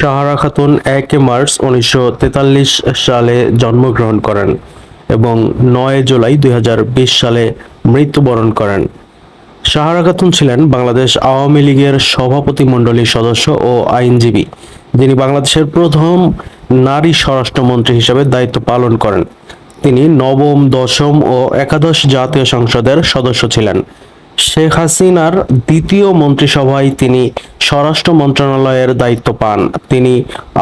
সাহারা খাতুন এক মার্চ উনিশশো তেতাল্লিশ সালে জন্মগ্রহণ করেন এবং নয় জুলাই দু হাজার বিশ সালে মৃত্যুবরণ করেন। সাহারা খাতুন ছিলেন বাংলাদেশ আওয়ামী লীগের সভাপতি মণ্ডলীর সদস্য ও আইনজীবী। যিনি বাংলাদেশের প্রথম নারী স্বরাষ্ট্রমন্ত্রী হিসেবে দায়িত্ব পালন করেন। তিনি নবম, দশম ও একাদশ জাতীয় সংসদের সদস্য ছিলেন। শেখ হাসিনার দ্বিতীয় মন্ত্রিসভায় তিনি স্বরাষ্ট্র মন্ত্রণালয়ের দায়িত্ব পান। তিনি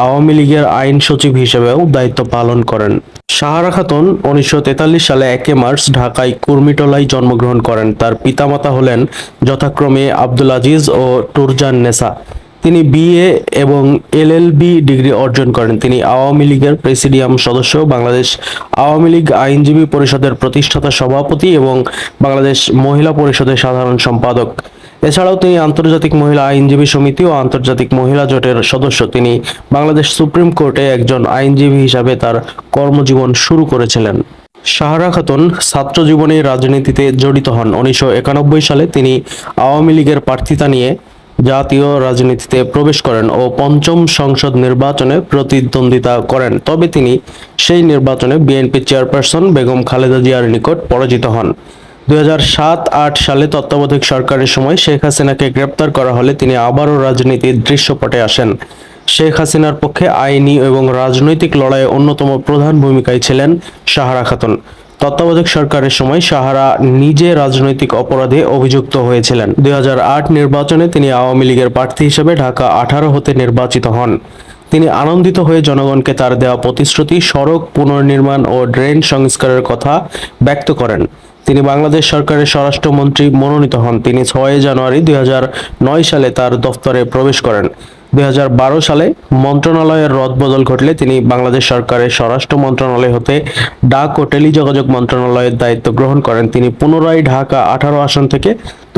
আওয়ামী লীগের আইন সচিব হিসেবেও দায়িত্ব পালন করেন। সাহারা খাতুন উনিশশো তেতাল্লিশ সালে একে মার্চ ঢাকায় কুর্মিটোলায় জন্মগ্রহণ করেন। তার পিতামাতা হলেন যথাক্রমে আব্দুল আজিজ ও টুরজান নেসা তিনি বিএ এবং এলএলবি ডিগ্রি অর্জন করেন। তিনি আওয়ামী লীগের প্রেসিডিয়াম সদস্য, বাংলাদেশ আওয়ামী লীগ আইনজীবী পরিষদের প্রতিষ্ঠাতা সভাপতি এবং বাংলাদেশ মহিলা পরিষদের সাধারণ সম্পাদক। এছাড়াও তিনি আন্তর্জাতিক মহিলা আইনজীবী সমিতি ও আন্তর্জাতিক মহিলা জোটের সদস্য। তিনি বাংলাদেশ সুপ্রিম কোর্টে একজন আইনজীবী হিসাবে তার কর্মজীবন শুরু করেছিলেন। সাহারা খাতুন ছাত্র জীবনে রাজনীতিতে জড়িত হন। উনিশশো একানব্বই সালে তিনি আওয়ামী লীগের প্রার্থিতা নিয়ে জাতীয় রাজনীতিতে প্রবেশ করেন ও পঞ্চম সংসদ নির্বাচনে প্রতিদ্বন্দ্বিতা করেন। তবে তিনি সেই নির্বাচনে বিএনপি চেয়ারপারসন বেগম খালেদা জিয়ার নিকট পরাজিত হন। দুই সালে তত্ত্বাবধায়ক সরকারের সময় শেখ হাসিনাকে গ্রেপ্তার করা হলে তিনি আবারও রাজনীতির দৃশ্যপটে আসেন। শেখ হাসিনার পক্ষে আইনি এবং রাজনৈতিক লড়াইয়ে অন্যতম প্রধান ভূমিকায় ছিলেন সাহারা খাতুন। তত্ত্বাবধায়ক সরকারের সময় সাহারা নিজে রাজনৈতিক অপরাধে অভিযুক্ত হয়েছিলেন। দু হাজার আট নির্বাচনে তিনি আওয়ামী লীগের প্রার্থী হিসেবে ঢাকা আঠারো হতে নির্বাচিত হন। তিনি আনন্দিত হয়ে জনগণকে তার দেওয়া প্রতিশ্রুতি, সড়ক পুনর্নির্মাণ ও ড্রেন সংস্কারের কথা ব্যক্ত করেন। তিনি বাংলাদেশ সরকারের স্বরাষ্ট্রমন্ত্রী মনোনীত হন। তিনি ছয় জানুয়ারি দুই হাজার নয় সালে তার দফতরে প্রবেশ করেন। দুই হাজার বারো সালে মন্ত্রণালয়ের রদবদল ঘটলে তিনি বাংলাদেশ সরকারের স্বরাষ্ট্র মন্ত্রণালয় হতে ডাক ও টেলিযোগাযোগ মন্ত্রণালয়ের দায়িত্ব গ্রহণ করেন। তিনি পুনরায় ঢাকা আঠারো আসন থেকে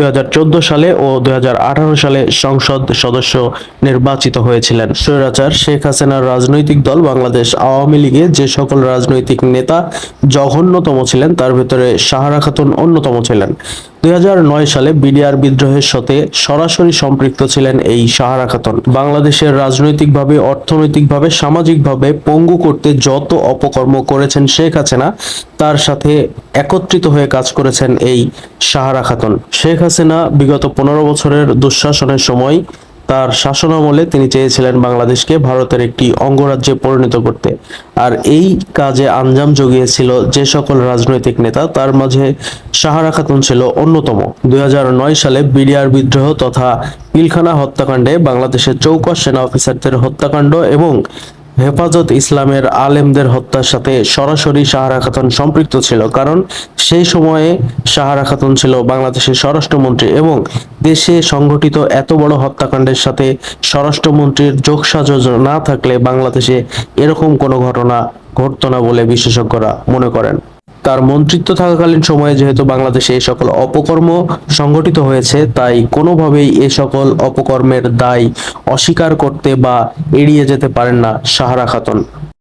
দুই সালে ও দু হাজার আঠারো সালে সংসদ সদস্য নির্বাচিত হয়েছিলেন। স্বৈরাচার শেখ হাসিনার রাজনৈতিক দল বাংলাদেশ আওয়ামী লীগে যে সকল রাজনৈতিক নেতা জঘন্যতম ছিলেন, তার ভিতরে সাহারা খাতুন অন্যতম ছিলেন। দুই হাজার নয় সালে বিডিআর বিদ্রোহের সাথে সরাসরি সম্পৃক্ত ছিলেন এই সাহারা খাতুন। বাংলাদেশের রাজনৈতিকভাবে, অর্থনৈতিকভাবে, সামাজিকভাবে পঙ্গু করতে যত অপকর্ম করেছেন শেখ হাসিনা তার সাথে একত্রিত হয়ে কাজ করেছেন এই সাহারা খাতুন। শেখ হাসিনা বিগত পনেরো বছরের দুঃশাসনের সময় তার শাসনামলে তিনি চেয়েছিলেন বাংলাদেশকে ভারতের একটি অঙ্গরাজ্যে পরিণত করতে। আর এই কাজে আঞ্জাম জুগিয়েছিল যে সকল রাজনৈতিক নেতা, তার মাঝে সাহারা খাতুন ছিল অন্যতম। দুই হাজার নয় সালে বিডিআর বিদ্রোহ তথা পিলখানা হত্যাকাণ্ডে বাংলাদেশের চৌকস সেনা অফিসারদের হত্যাকাণ্ড এবং হেফাজত ইসলামের আলেমদের হত্যার সাথে সরাসরি সাহারা খাতুন সম্পৃক্ত ছিল, কারণ সেই সময়ে সাহারা খাতুন ছিল বাংলাদেশের স্বরাষ্ট্রমন্ত্রী এবং দেশে সংঘটিত এত বড় হত্যাকাণ্ডের সাথে স্বরাষ্ট্রমন্ত্রীর যোগসাযোজ না থাকলে বাংলাদেশে এরকম কোনো ঘটনা ঘটত না বলে বিশেষজ্ঞরা মনে করেন। তার মন্ত্রিত্ব থাকাকালীন সময়ে যেহেতু বাংলাদেশে এই সকল অপকর্ম সংগঠিত হয়েছে, তাই কোনোভাবেই এ সকল অপকর্মের দায় অস্বীকার করতে বা এড়িয়ে যেতে পারেন না সাহারা খাতুন।